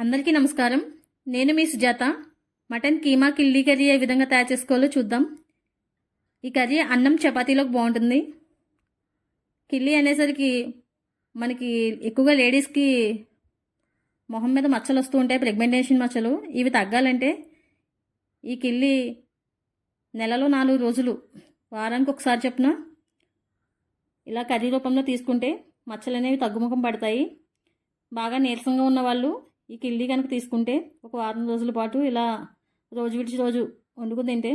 అందరికీ నమస్కారం. నేను మీ సుజాత. మటన్ కీమా కిల్లీ కర్రీ ఏ విధంగా తయారు చేసుకోవాలో చూద్దాం. ఈ కర్రీ అన్నం చపాతీలోకి బాగుంటుంది. కిల్లీ అనేసరికి మనకి ఎక్కువగా లేడీస్కి మొహం మీద మచ్చలు వస్తూ ఉంటాయి ప్రెగ్నెంటేషన్ మచ్చలు. ఇవి తగ్గాలంటే ఈ కిల్లీ నెలలో నాలుగు రోజులు వారానికి ఒకసారి చెప్పిన ఇలా కర్రీ రూపంలో తీసుకుంటే మచ్చలు అనేవి తగ్గుముఖం పడతాయి. బాగా నీరసంగా ఉన్న వాళ్ళు ఈ కిల్లి కనుక తీసుకుంటే ఒక వారం రోజుల పాటు ఇలా రోజు విడిచి రోజు వండుకుని తింటే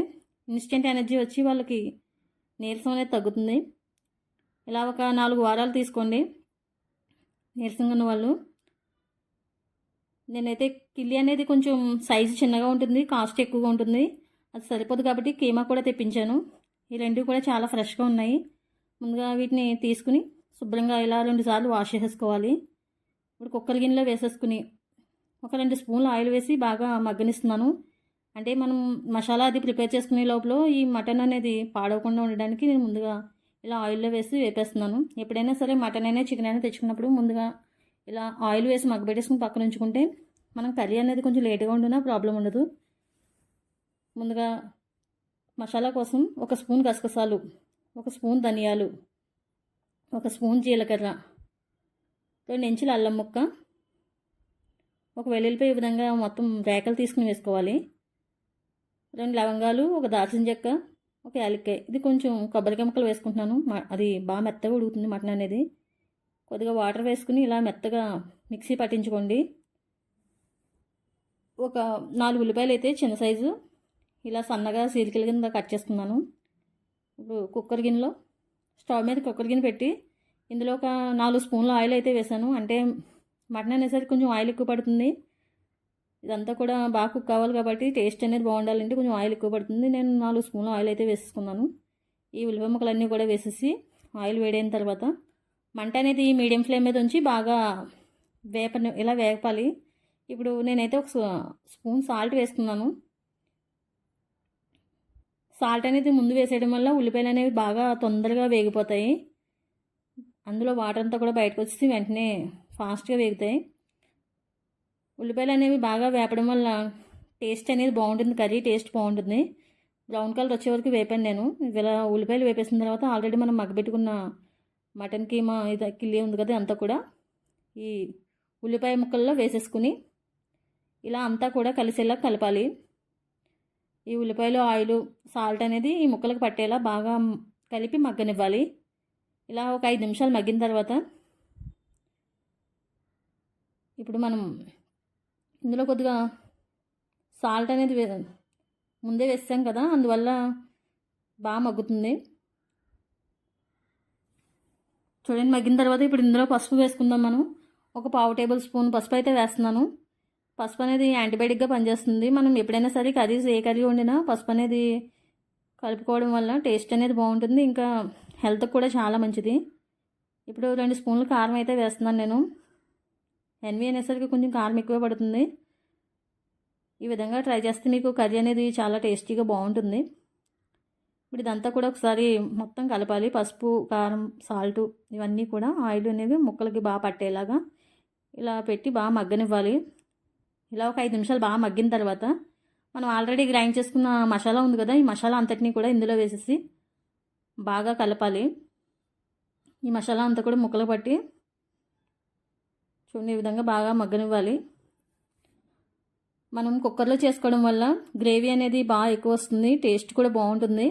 ఇన్స్టెంట్ ఎనర్జీ వచ్చి వాళ్ళకి నీరసం అనేది తగ్గుతుంది. ఇలా ఒక నాలుగు వారాలు తీసుకోండి. నీరసంగా ఉన్న వాళ్ళు. నేనైతే కిల్లి అనేది కొంచెం సైజు చిన్నగా ఉంటుంది కాస్ట్ ఎక్కువగా ఉంటుంది. అది సరిపోదు కాబట్టి కీమా కూడా తెప్పించాను. ఈ రెండు కూడా చాలా ఫ్రెష్గా ఉన్నాయి. ముందుగా వీటిని తీసుకుని శుభ్రంగా ఇలా రెండు సార్లు వాష్ చేసేసుకోవాలి. ఇప్పుడు కుక్కర్ గిన్నెలో వేసేసుకుని ఒక రెండు స్పూన్లు ఆయిల్ వేసి బాగా మగ్గనిస్తున్నాను. అంటే మనం మసాలా అది ప్రిపేర్ చేసుకునే లోపల ఈ మటన్ అనేది పాడవకుండా ఉండడానికి నేను ముందుగా ఇలా ఆయిల్లో వేసి వేపేస్తున్నాను. ఎప్పుడైనా సరే మటన్ అయినా చికెన్ అయినా తెచ్చుకున్నప్పుడు ముందుగా ఇలా ఆయిల్ వేసి మగ్గబెట్టేసుకుని పక్కన ఉంచుకుంటే మనం కర్రీ అనేది కొంచెం లేట్గా ఉండినా ప్రాబ్లం ఉండదు. ముందుగా మసాలా కోసం ఒక స్పూన్ గసగసాలు ఒక స్పూన్ ధనియాలు ఒక స్పూన్ జీలకర్ర రెండు ఇంచుల అల్లం ముక్క ఒక వెల్లుల్లిపై ఈ విధంగా మొత్తం రేఖలు తీసుకుని వేసుకోవాలి. రెండు లవంగాలు ఒక దాల్చిన చెక్క ఒక యాలక్కాయ. ఇది కొంచెం కొబ్బరికాయ ముక్కలు వేసుకుంటున్నాను. అది బాగా మెత్తగా ఉడుకుతుంది మటన్ అనేది. కొద్దిగా వాటర్ వేసుకుని ఇలా మెత్తగా మిక్సీ పట్టించుకోండి. ఒక నాలుగు ఉల్లిపాయలు అయితే చిన్న సైజు. ఇలా సన్నగా సీలికల కింద కట్ చేసుకున్నాను ఇప్పుడు కుక్కర్ గిన్నెలో స్టవ్ మీద కుక్కర్ గిన్నె పెట్టి ఇందులో ఒక నాలుగు స్పూన్ల ఆయిల్ అయితే వేసాను. అంటే మటన్ అనేసరికి కొంచెం ఆయిల్ ఎక్కువ పడుతుంది. ఇదంతా కూడా బాగా కుక్ కావాలి కాబట్టి టేస్ట్ అనేది బాగుండాలంటే కొంచెం ఆయిల్ ఎక్కువ పడుతుంది. నేను నాలుగు స్పూన్లు ఆయిల్ అయితే వేసుకున్నాను. ఈ ఉల్లిపాయ ముక్కలన్నీ కూడా వేసేసి ఆయిల్ వేడైన తర్వాత మంట అనేది మీడియం ఫ్లేమ్ మీద ఉంచి బాగా వేప ఇలా వేపాలి. ఇప్పుడు నేనైతే ఒక స్పూన్ సాల్ట్ వేసుకున్నాను. సాల్ట్ అనేది ముందు వేసేయడం వల్ల ఉల్లిపాయలు అనేవి బాగా తొందరగా వేగిపోతాయి. అందులో వాటర్ అంతా కూడా బయటకు వచ్చి వెంటనే ఫాస్ట్గా వేగుతాయి. ఉల్లిపాయలు అనేవి బాగా వేపడం వల్ల టేస్ట్ అనేది బాగుంటుంది కర్రీ టేస్ట్ బాగుంటుంది. బ్రౌన్ కలర్ వచ్చే వరకు వేపాను నేను. ఇలా ఉల్లిపాయలు వేపేసిన తర్వాత ఆల్రెడీ మనం మగ్గబెట్టుకున్న మటన్ కీమా ఇది కిల్లి ఉంది కదా అంతా కూడా ఈ ఉల్లిపాయ ముక్కల్లో వేసేసుకుని ఇలా అంతా కూడా కలిసేలా కలపాలి. ఈ ఉల్లిపాయలు ఆయిల్ సాల్ట్ అనేది ఈ ముక్కలకు పట్టేలా బాగా కలిపి మగ్గనివ్వాలి. ఇలా ఒక ఐదు నిమిషాలు మగ్గిన తర్వాత ఇప్పుడు మనం ఇందులో కొద్దిగా సాల్ట్ అనేది ముందే వేస్తాం కదా అందువల్ల బాగా మగ్గుతుంది. చూడండి మగ్గిన తర్వాత ఇప్పుడు ఇందులో పసుపు వేసుకుందాం మనం. ఒక పావు టేబుల్ స్పూన్ పసుపు అయితే వేస్తున్నాను. పసుపు అనేది యాంటీబయాటిక్గా పనిచేస్తుంది. మనం ఎప్పుడైనా సరే కర్రీస్ ఏ కర్రీ వండినా పసుపు అనేది కలుపుకోవడం వల్ల టేస్ట్ అనేది బాగుంటుంది. ఇంకా హెల్త్కి కూడా చాలా మంచిది. ఇప్పుడు రెండు స్పూన్లు కారం అయితే వేస్తున్నాను నేను. ఎన్వి అనేసరికి కొంచెం కారం ఎక్కువ పడుతుంది. ఈ విధంగా ట్రై చేస్తే మీకు కర్రీ అనేది చాలా టేస్టీగా బాగుంటుంది. ఇప్పుడు ఇదంతా కూడా ఒకసారి మొత్తం కలపాలి. పసుపు కారం సాల్ట్ ఇవన్నీ కూడా ఆయిల్ అనేవి ముక్కలకి బాగా పట్టేలాగా ఇలా పెట్టి బాగా మగ్గనివ్వాలి. ఇలా ఒక ఐదు నిమిషాలు బాగా మగ్గిన తర్వాత మనం ఆల్రెడీ గ్రైండ్ చేసుకున్న మసాలా ఉంది కదా ఈ మసాలా అంతటినీ కూడా ఇందులో వేసేసి బాగా కలపాలి. ఈ మసాలా అంతా కూడా ముక్కలు పట్టి చూడండి ఈ విధంగా బాగా మగ్గనివ్వాలి. మనం కుక్కర్లో చేసుకోవడం వల్ల గ్రేవీ అనేది బాగా ఎక్కువ వస్తుంది టేస్ట్ కూడా బాగుంటుంది.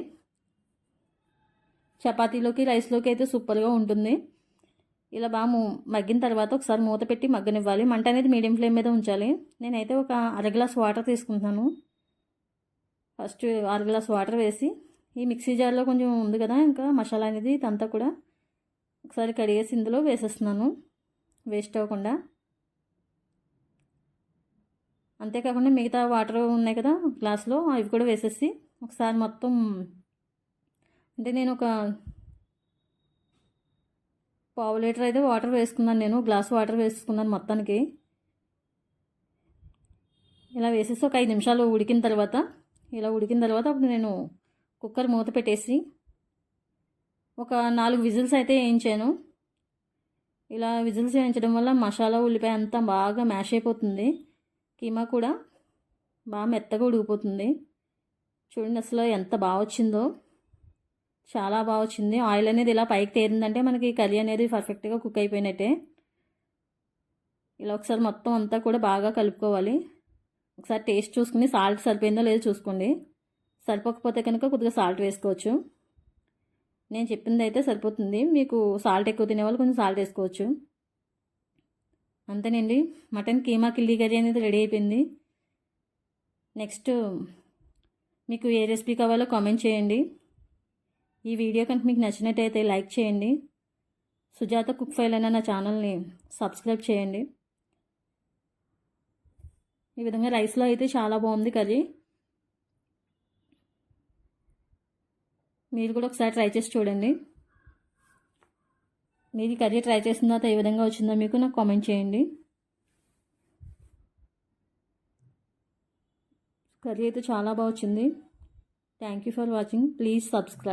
చపాతీలోకి రైస్లోకి అయితే సూపర్గా ఉంటుంది. ఇలా బాగా మగ్గిన తర్వాత ఒకసారి మూత పెట్టి మగ్గనివ్వాలి. మంట అనేది మీడియం ఫ్లేమ్ మీద ఉంచాలి. నేనైతే ఒక అర గ్లాస్ వాటర్ తీసుకుంటున్నాను. ఫస్ట్ అర గ్లాస్ వాటర్ వేసి ఈ మిక్సీ జార్లో కొంచెం ఉంది కదా ఇంకా మసాలా అనేది ఇదంతా కూడా ఒకసారి కడిగేసి ఇందులో వేసేస్తున్నాను. వేస్ట్ అవ్వకుండా. అంతేకాకుండా మిగతా వాటర్ ఉన్నాయి కదా గ్లాస్లో అవి కూడా వేసేసి ఒకసారి మొత్తం అంటే నేను ఒక పావు లీటర్ అయితే వాటర్ వేసుకున్నాను నేను గ్లాస్ వాటర్ వేసుకున్నాను మొత్తానికి. ఇలా వేసేసి ఒక ఐదు నిమిషాలు ఉడికిన తర్వాత ఇలా ఉడికిన తర్వాత అప్పుడు నేను కుక్కర్ మూత పెట్టేసి ఒక నాలుగు విజిల్స్ అయితే వేయించాను. ఇలా విజిల్స్ వేయించడం వల్ల మసాలా ఉల్లిపాయ అంతా బాగా మ్యాష్ అయిపోతుంది. కీమా కూడా బాగా మెత్తగా ఉడికిపోతుంది. చూడండి అసలు ఎంత బాగా వచ్చిందో. చాలా బాగా వచ్చింది. ఆయిల్ అనేది ఇలా పైకి తేరిందంటే మనకి కర్రీ అనేది పర్ఫెక్ట్గా కుక్ అయిపోయినట్టే. ఇలా ఒకసారి మొత్తం అంతా కూడా బాగా కలుపుకోవాలి. ఒకసారి టేస్ట్ చూసుకుని సాల్ట్ సరిపోయిందో లేదో చూసుకోండి. సరిపోకపోతే కనుక కొద్దిగా సాల్ట్ వేసుకోవచ్చు. నేను చెప్పింది అయితే సరిపోతుంది. మీకు సాల్ట్ ఎక్కువ తినేవాళ్ళు కొంచెం సాల్ట్ వేసుకోవచ్చు. అంతేనండి. మటన్ కీమా కిల్లీ కర్రీ అనేది రెడీ అయిపోయింది. నెక్స్ట్ మీకు ఏ రెసిపీ కావాలో కామెంట్ చేయండి. ఈ వీడియో కనుక మీకు నచ్చినట్టయితే లైక్ చేయండి. సుజాత కుక్ ఫైల్ అన్న నా ఛానల్ని సబ్స్క్రైబ్ చేయండి. ఈ విధంగా రైస్లో అయితే చాలా బాగుంది కర్రీ. మీరు కూడా ఒకసారి ట్రై చేసి చూడండి. మీరు కర్రీ ట్రై చేసిన తర్వాత ఏ విధంగా వచ్చిందో మీకు నాకు కామెంట్ చేయండి. కర్రీ అయితే చాలా బాగా వచ్చింది. Thank you for watching please subscribe